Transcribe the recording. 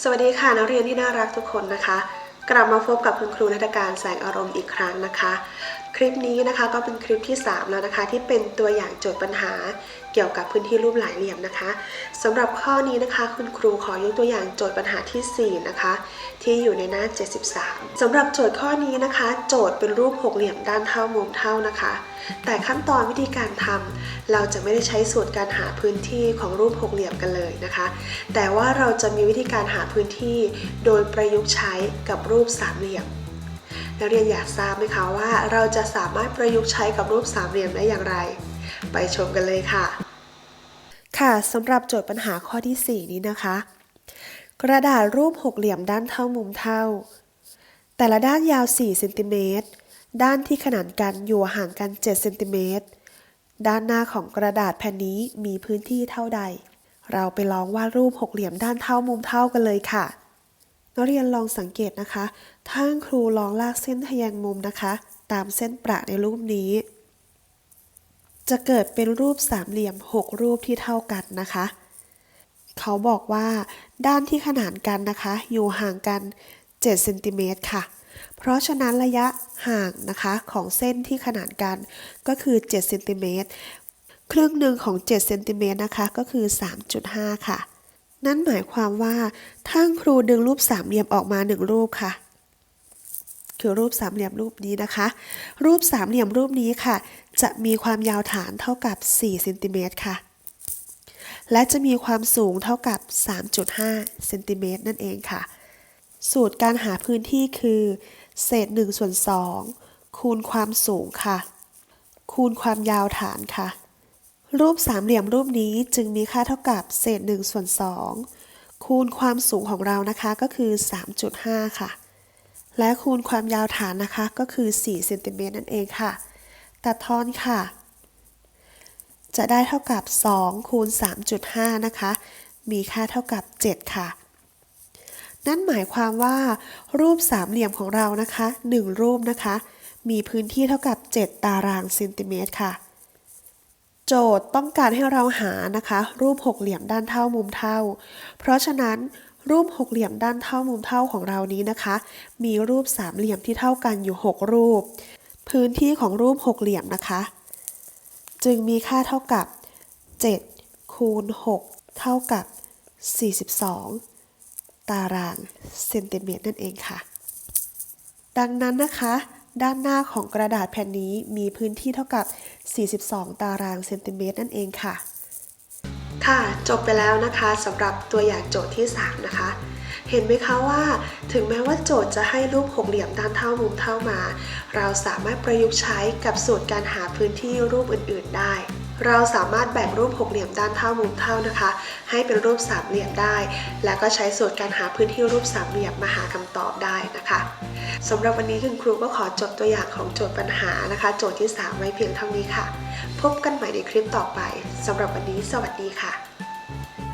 สวัสดีค่ะนักเรียนที่น่ารักทุกคนนะคะ กลับมาพบกับคุณครูนักการแสงอารมณ์อีกครั้งนะคะ คลิปนี้นะคะก็เป็นคลิปที่ 3 แล้วนะคะ ที่เป็นตัวอย่างโจทย์ปัญหาเกี่ยวกับพื้นที่รูปหลายเหลี่ยมนะคะสำหรับข้อนี้นะคะ คุณครูขอยกตัวอย่างโจทย์ปัญหาทีสี่4 นะคะ ที่อยู่ในหน้า 73สำหรับโจทย์ข้อนี้นะคะ โจทย์เป็นรูปหกเหลี่ยมด้านเท่ามุมเท่านะคะ แต่ขั้นตอนวิธีการทำเราจะไม่ได้ใช้สูตรการหาพื้นที่ของรูปหกเหลี่ยมกันเลยนะคะ แต่ว่าเราจะมีวิธีการหาพื้นที่ โดยประยุกต์ใช้กับรูปสามเหลี่ยม นักเรียนอยากทราบไหมคะว่า เราจะสามารถประยุกต์ใช้กับรูปสามเหลี่ยมได้อย่างไร ไปชมกันเลยค่ะ ค่ะสำหรับโจทย์ปัญหาข้อที่ 4 นี้นะคะ กระดาษรูปหกเหลี่ยมด้านเท่ามุมเท่า แต่ละด้านยาว 4 เซนติเมตร ด้านที่ขนานกันอยู่ห่างกัน 7 เซนติเมตร ด้านหน้าของกระดาษแผ่นนี้มีพื้นที่เท่าใด เราไปลองวาดรูปหกเหลี่ยมด้านเท่ามุมเท่ากันเลยค่ะ นักเรียนลองสังเกตนะคะถ้าครูลองลากเส้นทะแยงมุมนะคะ ตามเส้นประในรูปนี้ จะเกิดเป็นรูปสามเหลี่ยม 6 รูปที่เท่ากันนะคะ เขาบอกว่า ด้านที่ขนานกันนะคะ อยู่ห่างกัน7เซนติเมตรค่ะ เพราะฉะนั้นระยะห่างนะคะของเส้นที่ขนานกันก็คือ7เซนติเมตรครึ่งหนึ่งของ7เซนติเมตรนะคะก็คือ 3.5 ค่ะ นั่นหมายความว่าถ้าครูดึงรูปสามเหลี่ยมออกมาหนึ่งรูปค่ะ คือรูปสามเหลี่ยมรูปนี้นะคะ รูปสามเหลี่ยมรูปนี้ค่ะ จะมีความยาวฐานเท่ากับ4เซนติเมตรค่ะ และจะมีความสูงเท่ากับ 3.5เซนติเมตรนั่นเองค่ะ สูตรการหาพื้นที่คือ เศษ1ส่วน2คูณความสูงค่ะ คูณความยาวฐานค่ะ รูปสามเหลี่ยมรูปนี้จึงมีค่าเท่ากับเศษ1ส่วน2คูณความสูงของเรานะคะก็คือ 3.5 ค่ะ และคูณความยาวฐานนะคะก็คือ4เซนติเมตรนั่นเองค่ะ ตัดทอนค่ะ จะได้เท่ากับ 2 คูณ 3.5 นะคะ มีค่าเท่ากับ 7 ค่ะ นั่นหมายความว่า รูปสามเหลี่ยมของเรานะคะ 1 รูปนะคะ มีพื้นที่เท่ากับ 7 ตารางเซนติเมตรค่ะ จทย์ต้องการให้เราหานะคะ รูปหกเหลี่ยมด้านเท่ามุมเท่า เพราะฉะนั้นรูปหกเหลี่ยมด้านเท่ามุมเท่าของเรานี้นะคะ มีรูปสามเหลี่ยมที่เท่ากันอยู่ 6 รูป พื้นที่ของรูปหกเหลี่ยมนะคะ จึงมีค่าเท่ากับ 7 คูณ 6 เท่ากับ 42 ตารางเซนติเมตรนั่นเองค่ะ ดังนั้นนะคะ ด้านหน้าของกระดาษแผ่นนี้มีพื้นที่เท่ากับ 42 ตารางเซนติเมตรนั่นเองค่ะ ค่ะ จบไปแล้วนะคะสำหรับตัวอย่างโจทย์ที่ 3 นะคะ เห็นไหมคะว่าถึงแม้ว่าโจทย์จะให้รูปหกเหลี่ยมด้านเท่ามุมเท่ามา เราสามารถประยุกต์ใช้กับสูตรการหาพื้นที่รูปอื่น ๆ ได้ เราสามารถแบ่งรูปหกเหลี่ยมด้านเท่ามุมเท่านะคะ ให้เป็นรูปสามเหลี่ยมได้ แล้วก็ใช้สูตรการหาพื้นที่รูปสามเหลี่ยมมาหาคำตอบได้นะคะสำหรับวันนี้คุณครูก็ขอจบตัวอย่างของโจทย์ปัญหานะคะ โจทย์ที่ 3 ไว้เพียงเท่านี้ค่ะ พบกันใหม่ในคลิปต่อไปสำหรับวันนี้ สวัสดีค่ะ